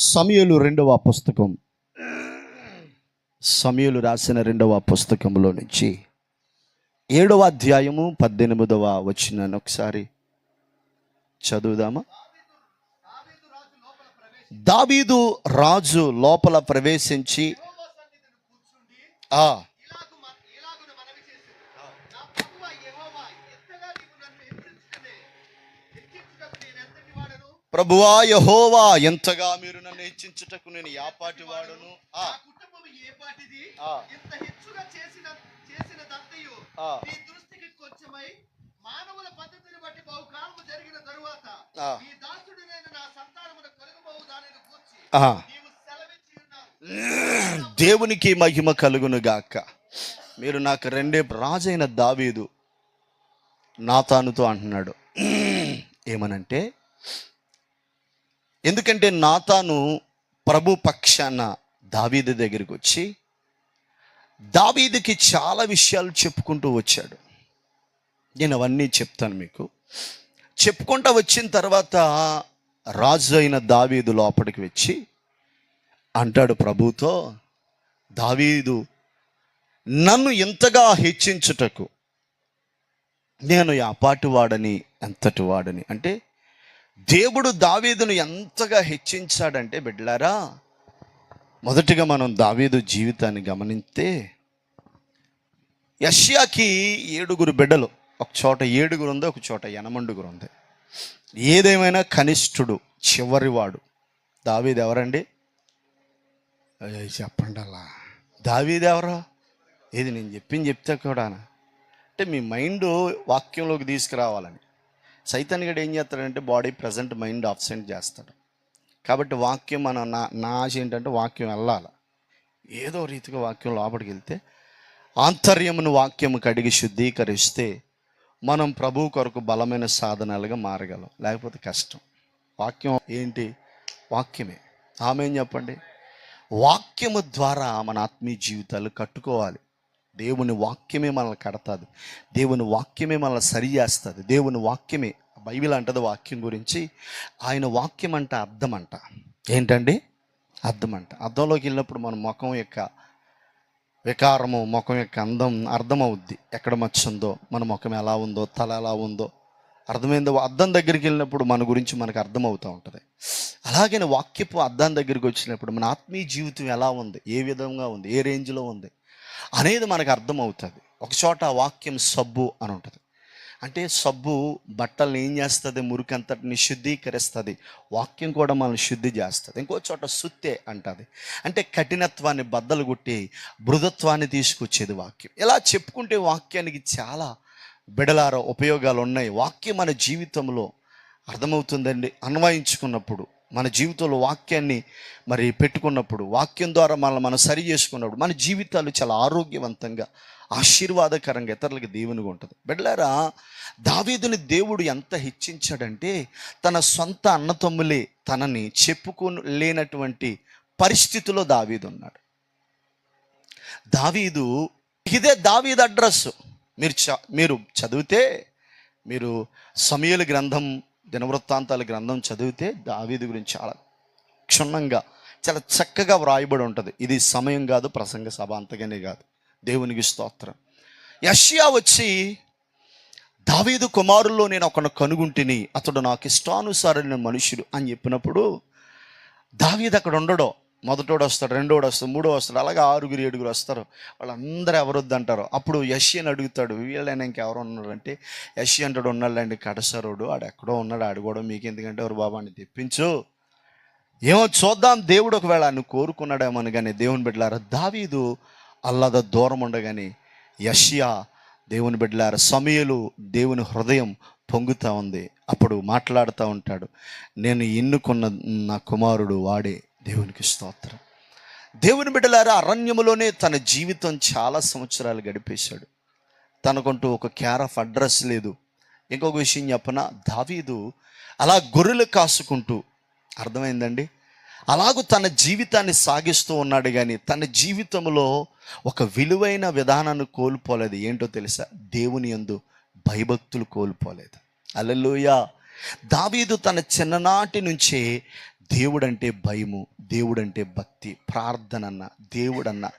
సమయలు రెండవ పుస్తకం. సమయలు రాసిన రెండవ పుస్తకంలో నుంచి ఏడవ అధ్యాయము పద్దెనిమిదవ వచ్చినాను ఒకసారి చదువుదామా? దావీదు రాజు లోపల ప్రవేశించి ఆ ప్రభువా యహోవా ఎంతగా మీరు నన్ను హెచ్చించుటకు నేను యాపాటి వాడును మానవుల పద్ధతిని బట్టి బహుకాలము జరిగిన తరువాత నా సంతానమున కలుగబోవు దానిని దేవునికి మహిమ కలుగును గాక. మీరు నాకు రెండే రాజైన దావీదు నాతానుతో అంటున్నాడు. ఏమనంటే ఎందుకంటే నాతాను ప్రభు పక్షాన దావీదు దగ్గరికి వచ్చి దావీదుకి చాలా విషయాలు చెప్పుకుంటూ వచ్చాడు. నేను అవన్నీ చెప్తాను మీకు. చెప్పుకుంటూ వచ్చిన తర్వాత రాజు అయిన దావీదు లోపలికి వచ్చి అంటాడు ప్రభుతో దావీదు నన్ను ఎంతగా హెచ్చించుటకు నేను యాపాటి వాడని ఎంతటి వాడని. అంటే దేవుడు దావీదును ఎంతగా హెచ్చించాడంటే బిడ్డలారా మొదటిగా మనం దావీదు జీవితాన్ని గమనిస్తే యష్యాకి ఏడుగురు బిడ్డలు ఒక చోట ఏడుగురు ఉంది ఒక చోట ఎనమండుగురు ఉంది. ఏదేమైనా కనిష్ఠుడు చివరివాడు దావీదు ఎవరండి? అయ్యో చెప్పండి అలా. దావీది ఎవరు? ఇది నేను చెప్పింది చెప్తే కూడా అంటే మీ మైండ్ వాక్యంలోకి తీసుకురావాలని. చైతన్యుడు గడు ఏం చేస్తాడంటే బాడీ ప్రజెంట్ మైండ్ అబ్సెంట్ చేస్తాడు. కాబట్టి వాక్యం మన నా నా ఆశ ఏంటంటే వాక్యం వెళ్ళాలి. ఏదో రీతిగా వాక్యం లోపలికి వెళ్తే ఆంతర్యమును వాక్యము కడిగి శుద్ధీకరిస్తే మనం ప్రభు కొరకు బలమైన సాధనాలుగా మారగలం. లేకపోతే కష్టం. వాక్యం ఏంటి? వాక్యమే. ఆమె ఏం చెప్పండి? వాక్యము ద్వారా మన ఆత్మీయ జీవితాలు కట్టుకోవాలి. దేవుని వాక్యమే మనల్ని కడతాది. దేవుని వాక్యమే మనల్ని సరి చేస్తుంది. దేవుని వాక్యమే బైబిల్ అంటది వాక్యం గురించి. ఆయన వాక్యం అంట అర్థం అంట ఏంటండి? అర్థం అంట అర్థంలోకి వెళ్ళినప్పుడు మన ముఖం యొక్క వికారము ముఖం యొక్క అందం అర్థమవుద్ది. ఎక్కడ మచ్చుందో మన ముఖం ఎలా ఉందో తల ఎలా ఉందో అర్థమైందో అర్థం దగ్గరికి వెళ్ళినప్పుడు మన గురించి మనకు అర్థమవుతూ ఉంటుంది. అలాగే వాక్యపు అర్థం దగ్గరికి వచ్చినప్పుడు మన ఆత్మీయ జీవితం ఎలా ఉంది? ఏ విధంగా ఉంది? ఏ రేంజ్లో ఉంది? అనేది మనకు అర్థమవుతుంది. ఒక చోట వాక్యం సబ్బు అని ఉంటుంది. అంటే సబ్బు బట్టల్ని ఏం చేస్తుంది? మురికంతటిని శుద్ధీకరిస్తుంది. వాక్యం కూడా మనల్ని శుద్ధి చేస్తుంది. ఇంకో చోట సుత్తే అంటది. అంటే కఠినత్వాన్ని బద్దలు కొట్టి మృదుత్వాన్ని తీసుకొచ్చేది వాక్యం. ఇలా చెప్పుకుంటే వాక్యానికి చాలా బిడలార ఉపయోగాలు ఉన్నాయి. వాక్యం మన జీవితంలో అర్థమవుతుందండి. అన్వయించుకున్నప్పుడు మన జీవితంలో వాక్యాన్ని మరి పెట్టుకున్నప్పుడు వాక్యం ద్వారా మనల్ని మనం సరి చేసుకున్నప్పుడు మన జీవితాలు చాలా ఆరోగ్యవంతంగా ఆశీర్వాదకరంగా ఇతరులకు దేవునిగా ఉంటుంది. బిడ్డలారా దావీదుని దేవుడు ఎంత హెచ్చించాడంటే తన సొంత అన్నతమ్ములే తనని చెప్పుకోలేనటువంటి పరిస్థితిలో దావీదు ఉన్నాడు. దావీదు ఇదే దావీదు అడ్రస్ మీరు చ మీరు చదివితే మీరు సమయల గ్రంథం దినవృత్తాంతాల గ్రంథం చదివితే దావీదు గురించి చాలా క్షుణ్ణంగా చాలా చక్కగా వ్రాయబడి ఉంటుంది. ఇది సమయం కాదు ప్రసంగ సభ అంతగానే కాదు. దేవునికి స్తోత్రం. యష్యా వచ్చి దావీదు కుమారుల్లో నేను ఒకను కనుగుంటిని అతడు నాకు ఇష్టానుసారైన మనుషుడు అని చెప్పినప్పుడు దావీదు అక్కడ ఉండడో? మొదటోడు వస్తాడు రెండోడు వస్తాడు మూడో వస్తాడు అలాగే ఆరుగురు ఏడుగురు వస్తారు. వాళ్ళందరూ ఎవరొద్దు అంటారు. అప్పుడు యష్యని అడుగుతాడు వీళ్ళైనా ఇంకెవరు ఉన్నాడు అంటే యష్య అంటాడు ఉన్నాడండి కడసరోడు ఆడు ఎక్కడో ఉన్నాడు ఆడు కూడా మీకు ఎందుకంటే ఎవరు బాబా అని తెప్పించు. ఏమో చూద్దాం దేవుడు ఒకవేళ నువ్వు కోరుకున్నాడేమని కానీ దేవుని బిడ్డలారా దావీదు అల్లద దూరం ఉండగాని యషియా దేవుని బిడ్డలారా సమయలు దేవుని హృదయం పొంగుతూ ఉంది. అప్పుడు మాట్లాడుతూ ఉంటాడు నేను ఎన్నుకున్న నా కుమారుడు వాడే దేవునికి స్తోత్రం. దేవుని బిడ్డలారా అరణ్యములోనే తన జీవితం చాలా సంవత్సరాలు గడిపేశాడు. తనకంటూ ఒక క్యార్ ఆఫ్ అడ్రస్ లేదు. ఇంకొక విషయం చెప్పన దావీదు అలా గొర్రెలు కాసుకుంటూ అర్థమైందండి? అలాగూ తన జీవితాన్ని సాగిస్తూ ఉన్నాడు కానీ తన జీవితంలో ఒక విలువైన విధానాన్ని కోల్పోలేదు. ఏంటో తెలుసా? దేవుని యందు భయభక్తులు కోల్పోలేదు. అల్లెలుయా దావీదు తన చిన్ననాటి నుంచే దేవుడంటే భయము దేవుడంటే భక్తి ప్రార్థన దేవుడన్న.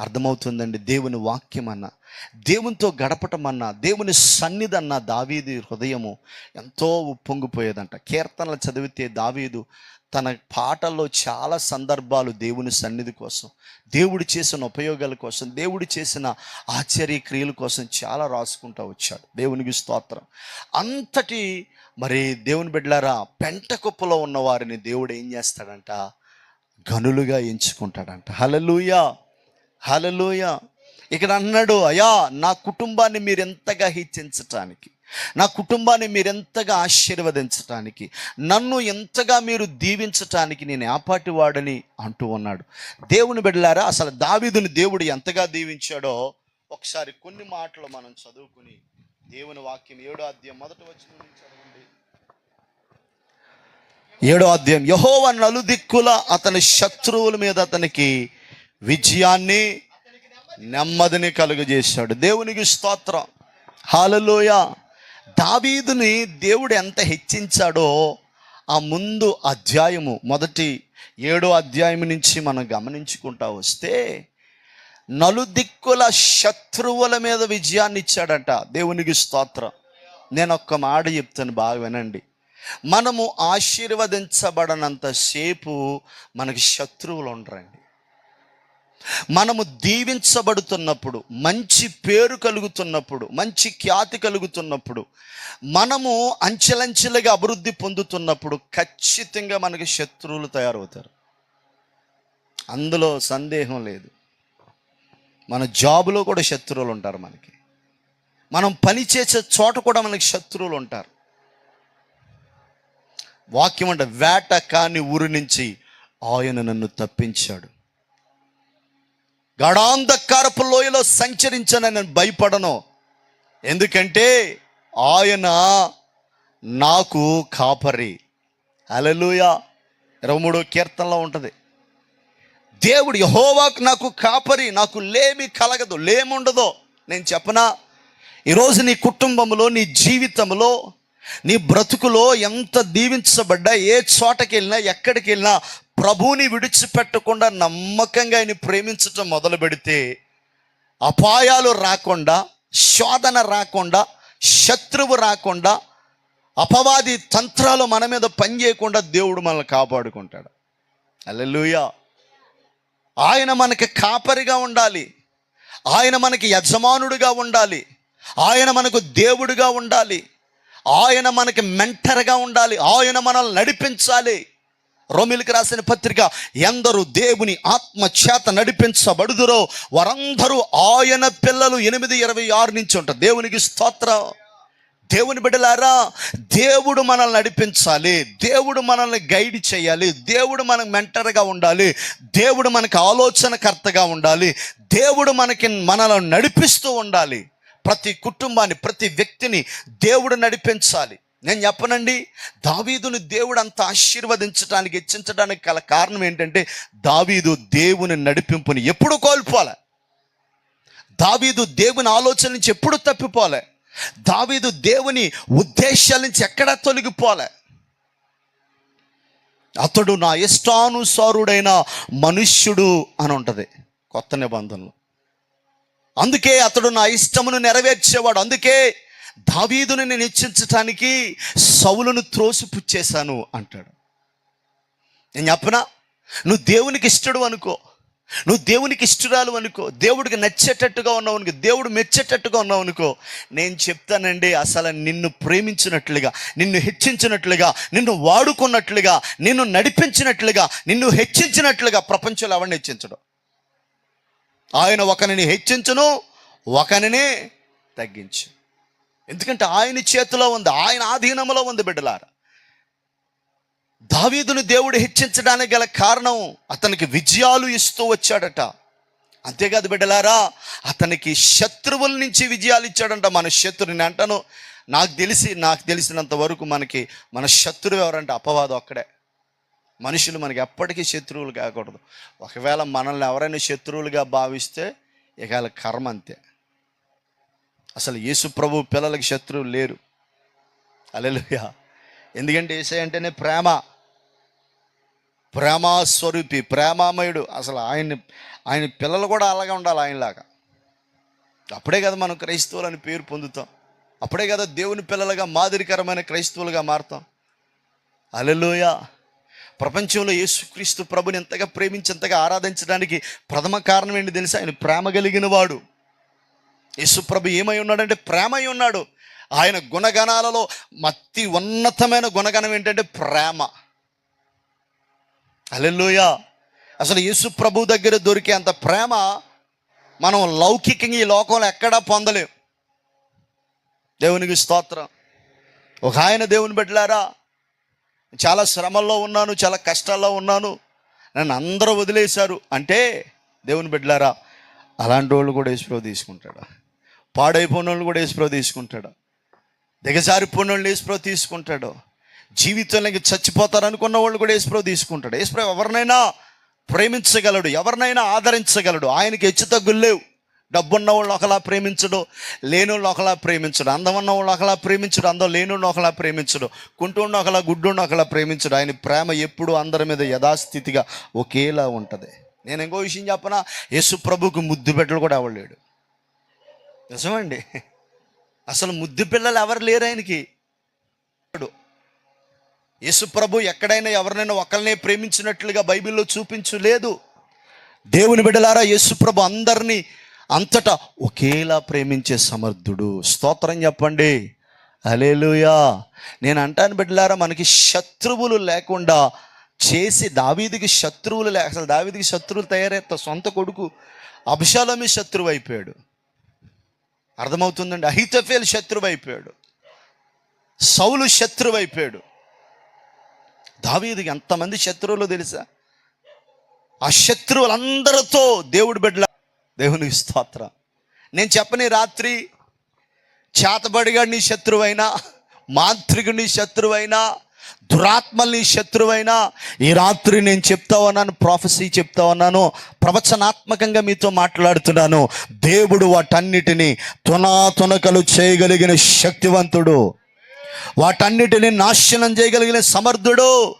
అర్థమవుతుందండి? దేవుని వాక్యం అన్న దేవునితో గడపటం అన్న దేవుని సన్నిధి అన్న దావీది హృదయము ఎంతో ఉప్పొంగిపోయేదంట. కీర్తనలు చదివితే దావీదు తన పాటల్లో చాలా సందర్భాలు దేవుని సన్నిధి కోసం దేవుడు చేసిన ఉపయోగాల కోసం దేవుడు చేసిన ఆశ్చర్య క్రియల కోసం చాలా రాసుకుంటూ వచ్చాడు. దేవునికి స్తోత్రం. అంతటి మరి దేవుని బిడ్డలారా పెంట కుప్పలో ఉన్న వారిని దేవుడు ఏం చేస్తాడంట? గనులుగా ఎంచుకుంటాడంట. హలలుయ హలలుయ ఇక్కడ అన్నాడు అయా నా కుటుంబాన్ని మీరు ఎంతగా హెచ్చించటానికి నా కుటుంబాన్ని మీరు ఎంతగా ఆశీర్వదించటానికి నన్ను ఎంతగా మీరు దీవించటానికి నేను ఏపాటి వాడని అంటూ ఉన్నాడు. దేవుని బిడ్డలారా అసలు దావీదుని దేవుడు ఎంతగా దీవించాడో ఒకసారి కొన్ని మాటలు మనం చదువుకుని దేవుని వాక్యం ఏడో అధ్యాయం మొదటి వచ్చిన చదవండి. ఏడో అధ్యాయం యహోవ నలుదిక్కుల అతని శత్రువుల మీద అతనికి విజయాన్ని నెమ్మదిని కలుగజేశాడు. దేవునికి స్తోత్రం. హాలలోయ దావీదుని దేవుడు ఎంత హెచ్చించాడో ఆ ముందు అధ్యాయము మొదటి ఏడో అధ్యాయం నుంచి మనం గమనించుకుంటా వస్తే నలుదిక్కుల శత్రువుల మీద విజయాన్ని ఇచ్చాడట దేవునికి స్తోత్రం. నేను ఒక్క మాట చెప్తాను బాగా వినండి. మనము ఆశీర్వదించబడనంత సేపు మనకి శత్రువులు ఉండరండి. మనము దీవించబడుతున్నప్పుడు మంచి పేరు కలుగుతున్నప్పుడు మంచి ఖ్యాతి కలుగుతున్నప్పుడు మనము అంచెలంచెలుగా అభివృద్ధి పొందుతున్నప్పుడు ఖచ్చితంగా మనకి శత్రువులు తయారవుతారు. అందులో సందేహం లేదు. మన జాబులో కూడా శత్రువులు ఉంటారు మనకి. మనం పని చేసే చోట కూడా మనకి శత్రువులు ఉంటారు. వాక్యం అంటే వేట కాని ఊరి నుంచి ఆయన నన్ను తప్పించాడు. గడాంధకారపు లోయలో సంచరించని నేను భయపడను. ఎందుకంటే ఆయన నాకు కాపరి. అలలుయ ఇరవై మూడో కీర్తనలో ఉంటుంది. దేవుడు యహోవాకు నాకు కాపరి నాకు లేమి కలగదు లేముండదో. నేను చెప్పనా? ఈరోజు నీ కుటుంబంలో నీ జీవితంలో నీ బ్రతుకులో ఎంత దీవించబడ్డా ఏ చోటకి వెళ్ళినా ఎక్కడికి వెళ్ళినా ప్రభువుని విడిచిపెట్టకుండా నమ్మకంగా ఆయన ప్రేమించటం మొదలు పెడితే అపాయాలు రాకుండా శోధన రాకుండా శత్రువు రాకుండా అపవాది తంత్రాలు మన మీద పనిచేయకుండా దేవుడు మనల్ని కాపాడుకుంటాడు. అల్లెలుయా ఆయన మనకి కాపరిగా ఉండాలి. ఆయన మనకి యజమానుడిగా ఉండాలి. ఆయన మనకు దేవుడిగా ఉండాలి. ఆయన మనకి మెంటర్గా ఉండాలి. ఆయన మనల్ని నడిపించాలి. రోమిలికి రాసిన పత్రిక ఎందరు దేవుని ఆత్మ చేత నడిపించబడుదురో వారందరూ ఆయన పిల్లలు ఎనిమిది ఇరవై ఆరు నుంచి ఉంటారు. దేవునికి స్తోత్రం. దేవుని బిడ్డలారా దేవుడు మనల్ని నడిపించాలి. దేవుడు మనల్ని గైడ్ చేయాలి. దేవుడు మనకు మెంటర్గా ఉండాలి. దేవుడు మనకు ఆలోచనకర్తగా ఉండాలి. దేవుడు మనకి మనల్ని నడిపిస్తూ ఉండాలి. ప్రతి కుటుంబాన్ని ప్రతి వ్యక్తిని దేవుడు నడిపించాలి. నేను చెప్పనండి దావీదును దేవుడు అంత ఆశీర్వదించడానికి హెచ్చించడానికి గల కారణం ఏంటంటే దావీదు దేవుని నడిపింపుని ఎప్పుడు కోల్పోలే. దావీదు దేవుని ఆలోచన నుంచి ఎప్పుడు తప్పిపోలే. దావీదు దేవుని ఉద్దేశాల నుంచి ఎక్కడా తొలగిపోలే. అతడు నా ఇష్టానుసారుడైన మనుష్యుడు అని ఉంటుంది కొత్త నిబంధనలు. అందుకే అతడు నా ఇష్టమును నెరవేర్చేవాడు. అందుకే దావీదును నేను హెచ్చించటానికి సౌలను త్రోసిపుచ్చేశాను అంటాడు. నేను చెప్పనా? నువ్వు దేవునికి ఇష్టడు అనుకో. నువ్వు దేవునికి ఇష్టరాలు అనుకో. దేవుడికి నచ్చేటట్టుగా ఉన్నావు అనుకో. దేవుడు మెచ్చేటట్టుగా ఉన్నావు అనుకో. నేను చెప్తానండి అసలు నిన్ను ప్రేమించినట్లుగా నిన్ను హెచ్చించినట్లుగా నిన్ను వాడుకున్నట్లుగా నిన్ను నడిపించినట్లుగా నిన్ను హెచ్చించినట్లుగా ప్రపంచంలో ఎవరిని హెచ్చించడు? ఆయన ఒకరిని హెచ్చించను ఒకరిని తగ్గించు ఎందుకంటే ఆయన చేతిలో ఉంది ఆయన ఆధీనంలో ఉంది బిడ్డలారా. దావీదును దేవుడు హెచ్చించడానికి గల కారణం అతనికి విజయాలు ఇస్తూ వచ్చాడట. అంతేకాదు బిడ్డలారా అతనికి శత్రువుల నుంచి విజయాలు ఇచ్చాడంట. మన శత్రుని అంటాను నాకు తెలిసి నాకు తెలిసినంత వరకు మనకి మన శత్రువు ఎవరంటే అపవాదం అక్కడే. మనుషులు మనకి ఎప్పటికీ శత్రువులు కాకూడదు. ఒకవేళ మనల్ని ఎవరైనా శత్రువులుగా భావిస్తే ఇక కర్మ అంతే. అసలు యేసు ప్రభు పిల్లలకి శత్రువు లేరు. అలెలుయా ఎందుకంటే ఏసై అంటేనే ప్రేమ. ప్రేమాస్వరూపి ప్రేమామయుడు. అసలు ఆయన ఆయన పిల్లలు కూడా అలాగే ఉండాలి ఆయనలాగా. అప్పుడే కదా మనం క్రైస్తవులని అని పేరు పొందుతాం. అప్పుడే కదా దేవుని పిల్లలుగా మాదిరికరమైన క్రైస్తవులుగా మారుతాం. అలెలోయ ప్రపంచంలో యేసుక్రీస్తు ప్రభుని ఎంతగా ప్రేమించి ఎంతగా ఆరాధించడానికి ప్రథమ కారణం ఏంటి తెలుసా? ఆయన ప్రేమ కలిగిన వాడు. యేసుప్రభు ఏమై ఉన్నాడంటే ప్రేమ ఉన్నాడు. ఆయన గుణగణాలలో అతి ఉన్నతమైన గుణగణం ఏంటంటే ప్రేమ. అలెల్లోయ అసలు యేసు ప్రభు దగ్గర దొరికే అంత ప్రేమ మనం లౌకికంగా ఈ లోకంలో ఎక్కడా పొందలేం. దేవునికి స్తోత్రం. ఒక ఆయన దేవుని బిడ్డలారా చాలా శ్రమల్లో ఉన్నాను చాలా కష్టాల్లో ఉన్నాను నన్ను అందరూ వదిలేశారు. అంటే దేవుని బిడ్డలారా అలాంటి వాళ్ళు కూడా యేసుప్రభు తీసుకుంటాడు? పాడైపోయిన వాళ్ళు కూడా ఏసుప్రో తీసుకుంటాడు. దిగజారిపోయిన వాళ్ళు ఏసుప్రో తీసుకుంటాడు. జీవితంలోకి చచ్చిపోతారనుకున్న చచ్చిపోతారు అనుకున్న వాళ్ళు కూడా ఏసుప్రో తీసుకుంటాడు. ఏసుప్రో ఎవరినైనా ప్రేమించగలడు ఎవరినైనా ఆదరించగలడు. ఆయనకి హెచ్చు తగ్గులు లేవు. డబ్బున్న వాళ్ళు ఒకలా ప్రేమించడు లేని వాళ్ళు ఒకలా ప్రేమించడు అందం ఉన్న వాళ్ళు ఒకలా ప్రేమించడు అందం లేని వాళ్ళు ఒకలా ప్రేమించడు కుంటుండి ఒకలా గుడ్డుండి ఒకలా ప్రేమించడు. ఆయన ప్రేమ ఎప్పుడు అందరి మీద యథాస్థితిగా ఒకేలా ఉంటుంది. నేను ఇంకో విషయం చెప్పనా? యేసు ప్రభుకు ముద్దు పెట్టలు కూడా అవ్వలేడు నిజమండి. అసలు ముద్దు పిల్లలు ఎవరు లేరు ఆయనకి. యేసు ప్రభు ఎక్కడైనా ఎవరినైనా ఒకరినే ప్రేమించినట్లుగా బైబిల్లో చూపించలేదు. దేవుని బిడ్డలారా యేసుప్రభు అందరినీ అంతటా ఒకేలా ప్రేమించే సమర్థుడు. స్తోత్రం చెప్పండి. అలేలుయా నేను అంటాను బిడ్డలారా మనకి శత్రువులు లేకుండా చేసి దావీదికి శత్రువులు లే అసలు దావీదికి శత్రువులు తయారయ్యారు సొంత కొడుకు అభిషాలమి శత్రువు అయిపోయాడు. అర్థమవుతుందండి? అహితఫేల్ శత్రువైపోయాడు. సౌలు శత్రువైపోయాడు. దావీదికి ఎంతమంది శత్రువులు తెలుసా? ఆ శత్రువులందరితో దేవుడు బిడ్డల దేవునికి స్తోత్ర. నేను చెప్పని రాత్రి చేతబడిగా నీ శత్రువైనా మాంత్రికుని శత్రువైనా దురాత్మల్ని శత్రువైనా ఈ రాత్రి నేను చెప్తా ఉన్నాను ప్రాఫెసీ చెప్తా ఉన్నాను ప్రవచనాత్మకంగా మీతో మాట్లాడుతున్నాను. దేవుడు వాటన్నిటిని తునాతునకలు చేయగలిగిన శక్తివంతుడు. వాటన్నిటిని నాశనం చేయగలిగిన సమర్థుడు.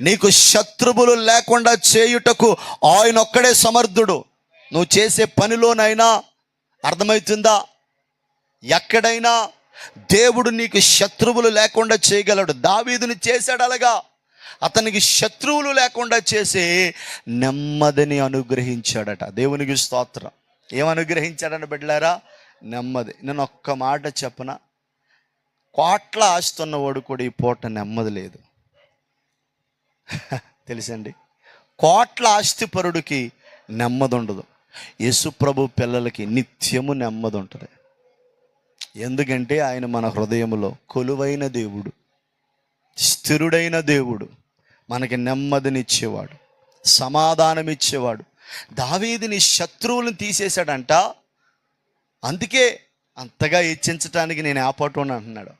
నీకు శత్రువులు లేకుండా చేయుటకు ఆయన ఒక్కడే సమర్థుడు. నువ్వు చేసే పనిలోనైనా అర్థమవుతుందా? ఎక్కడైనా దేవుడు నీకు శత్రువులు లేకుండా చేయగలడు. దావీదుని చేశాడు అలాగా. అతనికి శత్రువులు లేకుండా చేసి నెమ్మదిని అనుగ్రహించాడట. దేవునికి స్తోత్రం. ఏం అనుగ్రహించాడని బిడ్డలారా? నెమ్మది. నేను ఒక్క మాట చెప్పన? కోట్ల ఆస్తున్నవాడు కూడా ఈ పూట నెమ్మది లేదు. తెలుసండి? కోట్ల ఆస్తిపరుడికి నెమ్మది ఉండదు యేసుప్రభు పిల్లలకి నిత్యము నెమ్మది ఉంటుంది ఎందుకంటే ఆయన మన హృదయంలో కొలువైన దేవుడు స్థిరుడైన దేవుడు మనకి నెమ్మదినిచ్చేవాడు సమాధానం ఇచ్చేవాడు దావీదిని శత్రువులను తీసేశాడంట. అందుకే అంతగా ఇచ్చించటానికి నేను ఆపటం అంటున్నాడు.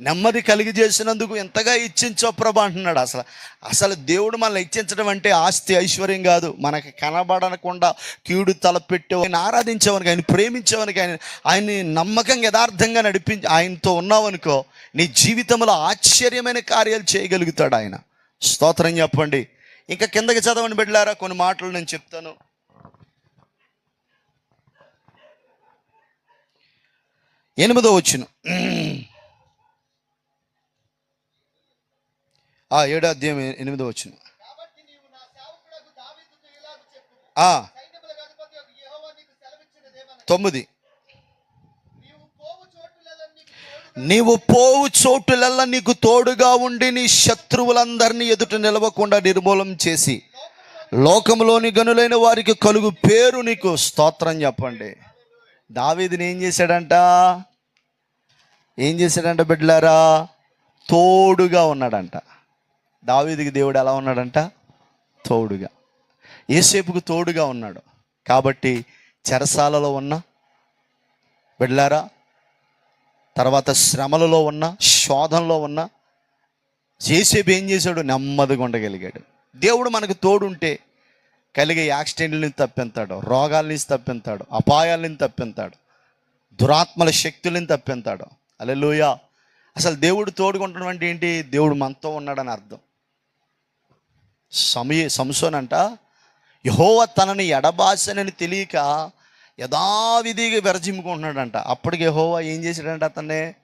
నెమ్మది కలిగి చేసినందుకు ఎంతగా ఇచ్చించో ప్రభా అంటున్నాడు. అసలు అసలు దేవుడు మనల్ని ఇచ్చించడం అంటే ఆస్తి ఐశ్వర్యం కాదు. మనకి కనబడకుండా కీడు తలపెట్టే ఆయన ఆరాధించేవానికి ఆయన ప్రేమించేవానికి ఆయన ఆయన్ని నమ్మకంగా యథార్థంగా నడిపించి ఆయనతో ఉన్నావనుకో నీ జీవితంలో ఆశ్చర్యమైన కార్యాలు చేయగలుగుతాడు ఆయన. స్తోత్రం చెప్పండి. ఇంకా కిందకి చదవని బిడ్డలారా కొన్ని మాటలు నేను చెప్తాను. ఎనిమిదో వచ్చిన ఆ ఏడో అధ్యాయం ఎనిమిదో వచ్చిన తొమ్మిది. నీవు పోవు చోటులలో నీకు తోడుగా నీవు పోవు చోటులల్లా నీకు తోడుగా ఉండి నీ శత్రువులందరినీ ఎదుట నిలవకుండా నిర్మూలం చేసి లోకంలోని గనులైన వారికి కలుగు పేరు నీకు స్తోత్రం చెప్పండి. దావీదిని ఏం చేశాడంట? ఏం చేశాడంట బిడ్డలారా? తోడుగా ఉన్నాడంట. దావీదికి దేవుడు ఎలా ఉన్నాడంట? తోడుగా. ఏసేపుకు తోడుగా ఉన్నాడు. కాబట్టి చెరసాలలో ఉన్న బిడ్డలారా తర్వాత శ్రమలలో ఉన్న శోధంలో ఉన్న చేసేపు ఏం చేశాడు? నెమ్మదిగా ఉండగలిగాడు. దేవుడు మనకు తోడుంటే కలిగే యాక్సిడెంట్ల నుంచి తప్పింతాడు రోగాల నుంచి తప్పింతాడు అపాయాల నుంచి తప్పింతాడు దురాత్మల శక్తులని తప్పింతాడు. అలెలుయా అసలు దేవుడు తోడుగా అంటే ఏంటి? దేవుడు మనతో ఉన్నాడని అర్థం. సమయ సంసోన్ అంట యహోవ తనని ఎడబాసనని తెలియక యథావిధిగా విరజిమ్ముకుంటున్నాడంట. అప్పటికి యహోవా ఏం చేశాడంట అతన్ని?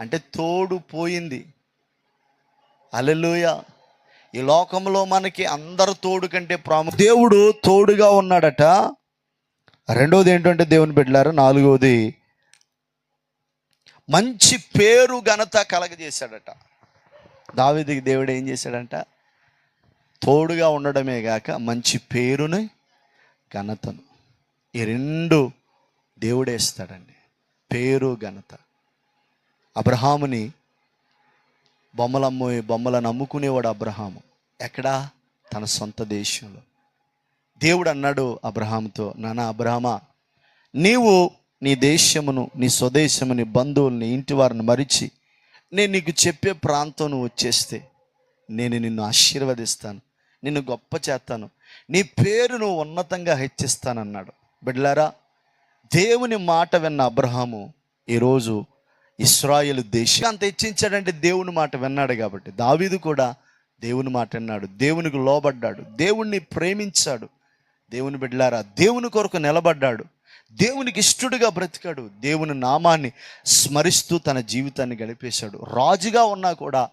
అంటే తోడు పోయింది. అలెలుయ ఈ లోకంలో మనకి అందరు తోడు కంటే ప్రాము దేవుడు తోడుగా ఉన్నాడట. రెండవది ఏంటంటే దేవుని బిడ్డలారు నాలుగవది మంచి పేరు ఘనత కలగజేశాడట. దావిదికి దేవుడు ఏం చేశాడంట? తోడుగా ఉండడమే గాక మంచి పేరుని ఘనతను. ఈ రెండు దేవుడేస్తాడండి పేరు ఘనత. అబ్రహాముని బొమ్మలు అమ్ము బొమ్మలను అమ్ముకునేవాడు అబ్రహాము. ఎక్కడా? తన సొంత దేశంలో. దేవుడు అన్నాడు అబ్రహాముతో నానా అబ్రహమా నీవు నీ దేశమును నీ స్వదేశముని బంధువుల్ని ఇంటి వారిని మరిచి నేను నీకు చెప్పే ప్రాంతం నువ్వు వచ్చేస్తే నేను నిన్ను ఆశీర్వదిస్తాను. నిన్ను గొప్ప చేస్తాను. నీ పేరును ఉన్నతంగా హెచ్చిస్తానన్నాడు. బిడ్లారా దేవుని మాట విన్న అబ్రహాము ఈరోజు ఇస్రాయేల్ దేశం అంత హెచ్చించాడంటే దేవుని మాట విన్నాడు కాబట్టి. దావీదు కూడా దేవుని మాట విన్నాడు. దేవునికి లోబడ్డాడు. దేవుణ్ణి ప్రేమించాడు. దేవుని బిడ్లారా దేవుని కొరకు నిలబడ్డాడు. దేవునికి ఇష్టడుగా బ్రతికాడు. దేవుని నామాన్ని స్మరిస్తూ తన జీవితాన్ని గడిపేశాడు. రాజుగా ఉన్నా కూడా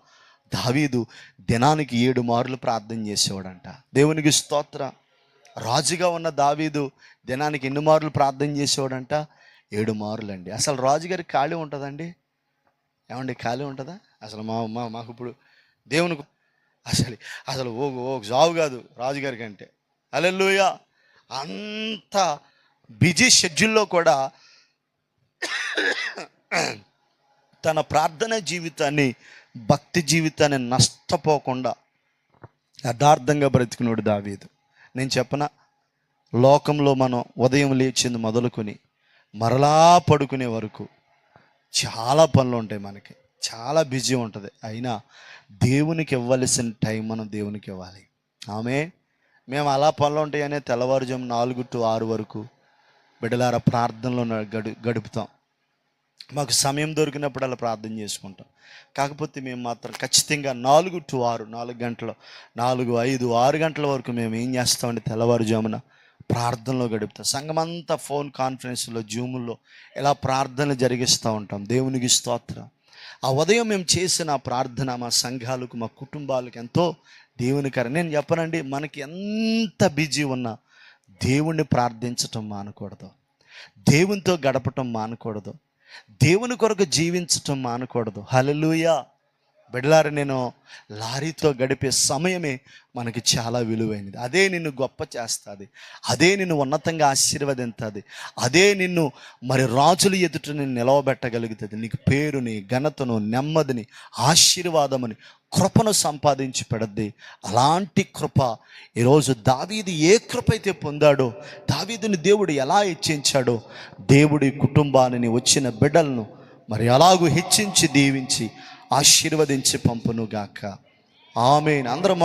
దావీదు దినానికి ఏడు మార్లు ప్రార్థన చేసేవాడంట. దేవునికి స్తోత్ర. రాజుగా ఉన్న దావీదు దినానికి ఎన్ని మార్లు ప్రార్థన చేసేవాడంట? ఏడు మార్లు అండి అసలు రాజుగారి ఖాళీ ఉంటుందండి? ఏమండి ఖాళీ ఉంటుందా? అసలు మా మా మాకు ఇప్పుడు దేవునికి అసలు అసలు ఓ ఓ జాబ్ కాదు రాజుగారి కంటే. అలెల్లుయ అంత బిజీ షెడ్యూల్లో కూడా తన ప్రార్థన జీవితాన్ని భక్తి జీవితాన్ని నష్టపోకుండా యథార్థంగా బ్రతికినోడు దావీదు. నేను చెప్పన? లోకంలో మనం ఉదయం లేచింది మొదలుకొని మరలా పడుకునే వరకు చాలా పనులు ఉంటాయి మనకి. చాలా బిజీ ఉంటుంది. అయినా దేవునికి ఇవ్వాల్సిన టైం మనం దేవునికి ఇవ్వాలి. ఆమె మేము అలా పనులు ఉంటాయనే తెల్లవారుజాము నాలుగు టు ఆరు వరకు బిడ్డలార ప్రార్థనలో గడు గడుపుతాం. మాకు సమయం దొరికినప్పుడు అలా ప్రార్థన చేసుకుంటాం. కాకపోతే మేము మాత్రం ఖచ్చితంగా నాలుగు టు ఆరు నాలుగు గంటలు నాలుగు ఐదు ఆరు గంటల వరకు మేము ఏం చేస్తామంటే తెల్లవారుజామున ప్రార్థనలో గడుపుతాం. సంఘమంతా ఫోన్ కాన్ఫరెన్స్లో జూముల్లో ఇలా ప్రార్థనలు జరిగిస్తూ ఉంటాం. దేవునికి స్తోత్రం. ఆ ఉదయం మేము చేసిన ప్రార్థన మా సంఘాలకు మా కుటుంబాలకు ఎంతో దేవునికరం. నేను చెప్పనండి మనకి ఎంత బిజీ ఉన్నా దేవుణ్ణి ప్రార్థించటం మానకూడదు. దేవునితో గడపటం మానకూడదు. దేవుని కొరకు జీవించటం మానకూడదు. హలలుయా బిడ్డలారు నేను లారీతో గడిపే సమయమే మనకి చాలా విలువైనది. అదే నిన్ను గొప్ప చేస్తుంది. అదే నిన్ను ఉన్నతంగా ఆశీర్వదింతుంది. అదే నిన్ను మరి రాజుల ఎదుట నిన్ను నిలవబెట్టగలుగుతుంది. నీకు పేరుని ఘనతను నెమ్మదిని ఆశీర్వాదముని కృపను సంపాదించి పెడద్ది. అలాంటి కృప ఈరోజు దావీది ఏ కృప అయితే పొందాడో దావీదుని దేవుడు ఎలా హెచ్చించాడో దేవుడి కుటుంబాన్ని వచ్చిన బిడ్డలను మరి అలాగూ హెచ్చించి దీవించి ఆశీర్వదించి పంపునుగాక. ఆమె అందరం